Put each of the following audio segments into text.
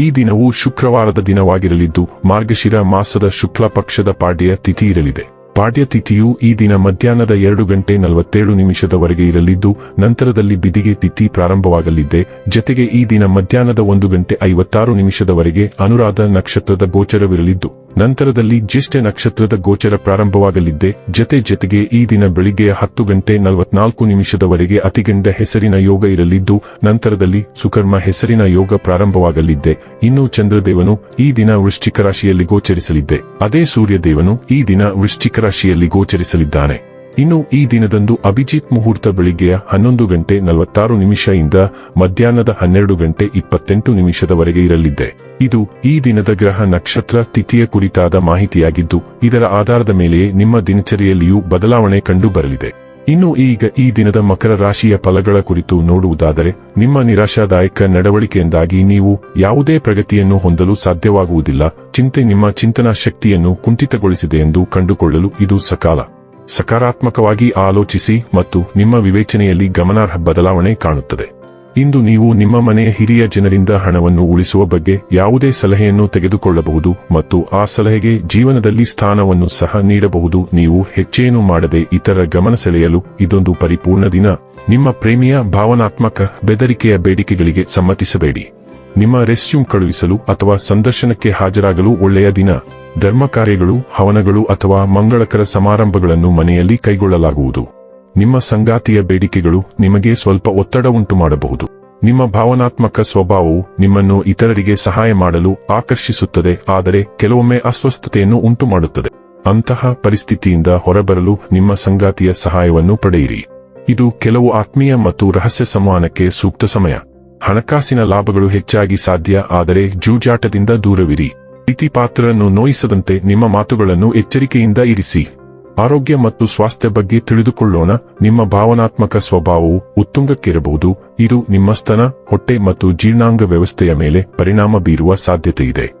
ಈ ದಿನವು ಶುಕ್ರವಾರದ ದಿನವಾಗಿರಲಿದ್ದು, ಮಾರ್ಗಶಿರ ಮಾಸದ ಶುಕ್ಲ ಪಕ್ಷದ ಪಾಡ್ಯ ತಿಥಿ ಇರಲಿದೆ. ಪಾಡ್ಯ ತಿಥಿಯು ಈ ದಿನ ಮಧ್ಯಾಹ್ನದ ಎರಡು ಗಂಟೆ ನಲವತ್ತೇಳು ನಿಮಿಷದವರೆಗೆ ಇರಲಿದ್ದು, ನಂತರದಲ್ಲಿ ಬಿದಿಗೆ ತಿಥಿ ಪ್ರಾರಂಭವಾಗಲಿದೆ. ಜತೆಗೆ ಈ ದಿನ ಮಧ್ಯಾಹ್ನದ ಒಂದು ಗಂಟೆ ಐವತ್ತಾರು ನಿಮಿಷದವರೆಗೆ ಅನುರಾಧ ನಕ್ಷತ್ರದ ಗೋಚರವಿರಲಿದ್ದು ನಂತರದಲ್ಲಿ ಜ್ಯೇಷ್ಠ ನಕ್ಷತ್ರದ ಗೋಚರ ಪ್ರಾರಂಭವಾಗಲಿದ್ದೆ. ಜತೆ ಜತೆಗೆ ಈ ದಿನ ಬೆಳಿಗ್ಗೆಯ ಹತ್ತು ಗಂಟೆ ನಲವತ್ನಾಲ್ಕು ನಿಮಿಷದವರೆಗೆ ಅತಿಗಂಡ ಹೆಸರಿನ ಯೋಗ ಇರಲಿದ್ದು, ನಂತರದಲ್ಲಿ ಸುಕರ್ಮ ಹೆಸರಿನ ಯೋಗ ಪ್ರಾರಂಭವಾಗಲಿದ್ದೆ. ಇನ್ನು ಚಂದ್ರದೇವನು ಈ ದಿನ ವೃಶ್ಚಿಕ ರಾಶಿಯಲ್ಲಿ ಗೋಚರಿಸಲಿದ್ದೆ. ಅದೇ ಸೂರ್ಯದೇವನು ಈ ದಿನ ವೃಶ್ಚಿಕ ರಾಶಿಯಲ್ಲಿ ಗೋಚರಿಸಲಿದ್ದಾನೆ. ಇನ್ನು ಈ ದಿನದಂದು ಅಭಿಜಿತ್ ಮುಹೂರ್ತ ಬೆಳಿಗ್ಗೆಯ ಹನ್ನೊಂದು ಗಂಟೆ ನಲವತ್ತಾರು ನಿಮಿಷದಿಂದ ಮಧ್ಯಾಹ್ನದ ಹನ್ನೆರಡು ಗಂಟೆ ಇಪ್ಪತ್ತೆಂಟು ನಿಮಿಷದವರೆಗೆ ಇರಲಿದೆ. ಇದು ಈ ದಿನದ ಗ್ರಹ ನಕ್ಷತ್ರ ತಿಥಿಯ ಕುರಿತಾದ ಮಾಹಿತಿಯಾಗಿದ್ದು, ಇದರ ಆಧಾರದ ಮೇಲೆಯೇ ನಿಮ್ಮ ದಿನಚರಿಯಲ್ಲಿಯೂ ಬದಲಾವಣೆ ಕಂಡು ಬರಲಿದೆ ಇನ್ನು ಈಗ ಈ ದಿನದ ಮಕರ ರಾಶಿಯ ಫಲಗಳ ಕುರಿತು ನೋಡುವುದಾದರೆ, ನಿಮ್ಮ ನಿರಾಶಾದಾಯಕ ನಡವಳಿಕೆಯಿಂದಾಗಿ ನೀವು ಯಾವುದೇ ಪ್ರಗತಿಯನ್ನು ಹೊಂದಲು ಸಾಧ್ಯವಾಗುವುದಿಲ್ಲ. ಚಿಂತೆ ನಿಮ್ಮ ಚಿಂತನಾ ಶಕ್ತಿಯನ್ನು ಕುಂಠಿತಗೊಳಿಸಿದೆ ಎಂದು ಕಂಡುಕೊಳ್ಳಲು ಇದು ಸಕಾಲ. ಸಕಾರಾತ್ಮಕವಾಗಿ ಆಲೋಚಿಸಿ ಮತ್ತು ನಿಮ್ಮ ವಿವೇಚನೆಯಲ್ಲಿ ಗಮನಾರ್ಹ ಬದಲಾವಣೆ ಕಾಣುತ್ತದೆ. ಇಂದು ನೀವು ನಿಮ್ಮ ಮನೆಯ ಹಿರಿಯ ಜನರಿಂದ ಹಣವನ್ನು ಉಳಿಸುವ ಬಗ್ಗೆ ಯಾವುದೇ ಸಲಹೆಯನ್ನು ತೆಗೆದುಕೊಳ್ಳಬಹುದು ಮತ್ತು ಆ ಸಲಹೆಗೆ ಜೀವನದಲ್ಲಿ ಸ್ಥಾನವನ್ನು ಸಹ ನೀಡಬಹುದು. ನೀವು ಹೆಚ್ಚೇನು ಮಾಡದೆ ಇತರ ಗಮನ ಸೆಳೆಯಲು ಇದೊಂದು ಪರಿಪೂರ್ಣ ದಿನ. ನಿಮ್ಮ ಪ್ರೇಮಿಯ ಭಾವನಾತ್ಮಕ ಬೆದರಿಕೆಯ ಬೇಡಿಕೆಗಳಿಗೆ ಸಮ್ಮತಿಸಬೇಡಿ. ನಿಮ್ಮ ರೆಸ್ಯೂಮ್ ಕಳುಹಿಸಲು ಅಥವಾ ಸಂದರ್ಶನಕ್ಕೆ ಹಾಜರಾಗಲು ಒಳ್ಳೆಯ ದಿನ. ಧರ್ಮ ಕಾರ್ಯಗಳು ಹವನಗಳು ಅಥವಾ ಮಂಗಳಕರ ಸಮಾರಂಭಗಳನ್ನು ಮನೆಯಲ್ಲಿ ಕೈಗೊಳ್ಳಲಾಗುವುದು. ನಿಮ್ಮ ಸಂಗಾತಿಯ ಬೇಡಿಕೆಗಳು ನಿಮಗೆ ಸ್ವಲ್ಪ ಒತ್ತಡ ಉಂಟು ಮಾಡಬಹುದು ನಿಮ್ಮ ಭಾವನಾತ್ಮಕ ಸ್ವಭಾವವು ನಿಮ್ಮನ್ನು ಇತರರಿಗೆ ಸಹಾಯ ಮಾಡಲು ಆಕರ್ಷಿಸುತ್ತದೆ, ಆದರೆ ಕೆಲವೊಮ್ಮೆ ಅಸ್ವಸ್ಥತೆಯನ್ನು ಉಂಟು ಮಾಡುತ್ತದೆ ಅಂತಹ ಪರಿಸ್ಥಿತಿಯಿಂದ ಹೊರಬರಲು ನಿಮ್ಮ ಸಂಗಾತಿಯ ಸಹಾಯವನ್ನು ಪಡೆಯಿರಿ. ಇದು ಕೆಲವು ಆತ್ಮೀಯ ಮತ್ತು ರಹಸ್ಯ ಸಂವಹನಕ್ಕೆ ಸೂಕ್ತ ಸಮಯ. ಹಣಕಾಸಿನ ಲಾಭಗಳು ಹೆಚ್ಚಾಗಿ ಸಾಧ್ಯ, ಆದರೆ ಜೂಜಾಟದಿಂದ ದೂರವಿರಿ. ಪ್ರೀತಿ ಪಾತ್ರರನ್ನು ನೋಯಿಸದಂತೆ ನಿಮ್ಮ ಮಾತುಗಳನ್ನು ಎಚ್ಚರಿಕೆಯಿಂದ ಇರಿಸಿ. ಆರೋಗ್ಯ ಮತ್ತು ಸ್ವಾಸ್ಥ್ಯ ಬಗ್ಗೆ ತಿಳಿದುಕೊಳ್ಳೋಣ. ನಿಮ್ಮ ಭಾವನಾತ್ಮಕ ಸ್ವಭಾವವು ಉತ್ತುಂಗಕ್ಕಿರಬಹುದು. ಇದು ನಿಮ್ಮ ಸ್ತನ, ಹೊಟ್ಟೆ ಮತ್ತು ಜೀರ್ಣಾಂಗ ವ್ಯವಸ್ಥೆಯ ಮೇಲೆ ಪರಿಣಾಮ ಬೀರುವ ಸಾಧ್ಯತೆಯಿದೆ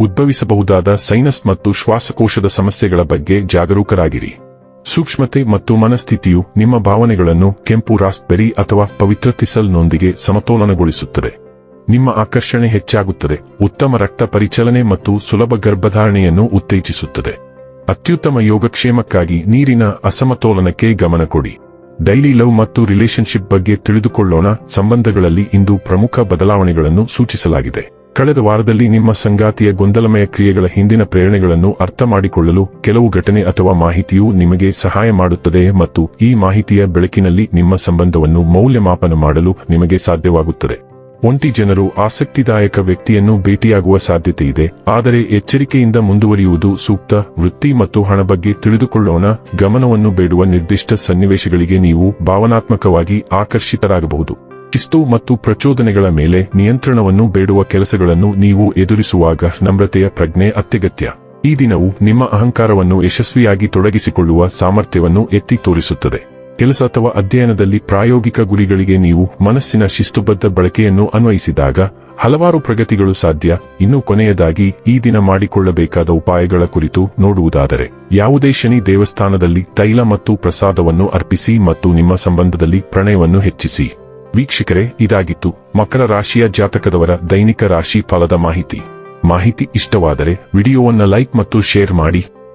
ಉದ್ಭವಿಸಬಹುದಾದ ಸೈನಸ್ ಮತ್ತು ಶ್ವಾಸಕೋಶದ ಸಮಸ್ಯೆಗಳ ಬಗ್ಗೆ ಜಾಗರೂಕರಾಗಿರಿ. ಸೂಕ್ಷ್ಮತೆ ಮತ್ತು ಮನಸ್ಥಿತಿಯು ನಿಮ್ಮ ಭಾವನೆಗಳನ್ನು ಕೆಂಪು ರಾಸ್ಬೆರಿ ಅಥವಾ ಪವಿತ್ರ ತಿಸಲ್ನೊಂದಿಗೆ ಸಮತೋಲನಗೊಳಿಸುತ್ತದೆ. ನಿಮ್ಮ ಆಕರ್ಷಣೆ ಹೆಚ್ಚಾಗುತ್ತದೆ. ಉತ್ತಮ ರಕ್ತ ಪರಿಚಲನೆ ಮತ್ತು ಸುಲಭ ಗರ್ಭಧಾರಣೆಯನ್ನು ಉತ್ತೇಜಿಸುತ್ತದೆ. ಅತ್ಯುತ್ತಮ ಯೋಗಕ್ಷೇಮಕ್ಕಾಗಿ ನೀರಿನ ಅಸಮತೋಲನಕ್ಕೆ ಗಮನ ಕೊಡಿ. ಡೈಲಿ ಲವ್ ಮತ್ತು ರಿಲೇಶನ್ಶಿಪ್ ಬಗ್ಗೆ ತಿಳಿದುಕೊಳ್ಳೋಣ. ಸಂಬಂಧಗಳಲ್ಲಿ ಇಂದು ಪ್ರಮುಖ ಬದಲಾವಣೆಗಳನ್ನು ಸೂಚಿಸಲಾಗಿದೆ. ಕಳೆದ ವಾರದಲ್ಲಿ ನಿಮ್ಮ ಸಂಗಾತಿಯ ಗೊಂದಲಮಯ ಕ್ರಿಯೆಗಳ ಹಿಂದಿನ ಪ್ರೇರಣೆಗಳನ್ನು ಅರ್ಥ ಮಾಡಿಕೊಳ್ಳಲು ಕೆಲವು ಘಟನೆ ಅಥವಾ ಮಾಹಿತಿಯು ನಿಮಗೆ ಸಹಾಯ ಮಾಡುತ್ತದೆ ಮತ್ತು ಈ ಮಾಹಿತಿಯ ಬೆಳಕಿನಲ್ಲಿ ನಿಮ್ಮ ಸಂಬಂಧವನ್ನು ಮೌಲ್ಯಮಾಪನ ಮಾಡಲು ನಿಮಗೆ ಸಾಧ್ಯವಾಗುತ್ತದೆ. ಒಂಟಿ ಜನರು ಆಸಕ್ತಿದಾಯಕ ವ್ಯಕ್ತಿಯನ್ನು ಭೇಟಿಯಾಗುವ ಸಾಧ್ಯತೆ ಇದೆ. ಆದರೆ ಎಚ್ಚರಿಕೆಯಿಂದ ಮುಂದುವರಿಯುವುದು ಸೂಕ್ತ. ವೃತ್ತಿ ಮತ್ತು ಹಣ ಬಗ್ಗೆ ತಿಳಿದುಕೊಳ್ಳೋಣ. ಗಮನವನ್ನು ಬೇಡುವ ನಿರ್ದಿಷ್ಟ ಸನ್ನಿವೇಶಗಳಿಗೆ ನೀವು ಭಾವನಾತ್ಮಕವಾಗಿ ಆಕರ್ಷಿತರಾಗಬಹುದು. ಶಿಸ್ತು ಮತ್ತು ಪ್ರಚೋದನೆಗಳ ಮೇಲೆ ನಿಯಂತ್ರಣವನ್ನು ಬೇಡುವ ಕೆಲಸಗಳನ್ನು ನೀವು ಎದುರಿಸುವಾಗ ನಮ್ರತೆಯ ಪ್ರಜ್ಞೆ ಅತ್ಯಗತ್ಯ. ಈ ದಿನವು ನಿಮ್ಮ ಅಹಂಕಾರವನ್ನು ಯಶಸ್ವಿಯಾಗಿ ತೊಡಗಿಸಿಕೊಳ್ಳುವ ಸಾಮರ್ಥ್ಯವನ್ನು ಎತ್ತಿ ತೋರಿಸುತ್ತದೆ. ಕೆಲಸ ಅಥವಾ ಅಧ್ಯಯನದಲ್ಲಿ ಪ್ರಾಯೋಗಿಕ ಗುರಿಗಳಿಗೆ ನೀವು ಮನಸ್ಸಿನ ಶಿಸ್ತುಬದ್ಧ ಬಳಕೆಯನ್ನು ಅನ್ವಯಿಸಿದಾಗ ಹಲವಾರು ಪ್ರಗತಿಗಳು ಸಾಧ್ಯ. ಇನ್ನು ಕೊನೆಯದಾಗಿ, ಈ ದಿನ ಮಾಡಿಕೊಳ್ಳಬೇಕಾದ ಉಪಾಯಗಳ ಕುರಿತು ನೋಡುವುದಾದರೆ, ಯಾವುದೇ ಶನಿ ದೇವಸ್ಥಾನದಲ್ಲಿ ತೈಲ ಮತ್ತು ಪ್ರಸಾದವನ್ನು ಅರ್ಪಿಸಿ ಮತ್ತು ನಿಮ್ಮ ಸಂಬಂಧದಲ್ಲಿ ಪ್ರಣಯವನ್ನು ಹೆಚ್ಚಿಸಿ. ವೀಕ್ಷಕರೇ, ಇದಾಗಿತ್ತು ಮಕರ ರಾಶಿಯ ಜಾತಕದವರ ದೈನಿಕ ರಾಶಿ ಫಲದ ಮಾಹಿತಿ. ಮಾಹಿತಿ ಇಷ್ಟವಾದರೆ, ವಿಡಿಯೋವನ್ನು ಲೈಕ್ ಮತ್ತು ಶೇರ್ ಮಾಡಿ.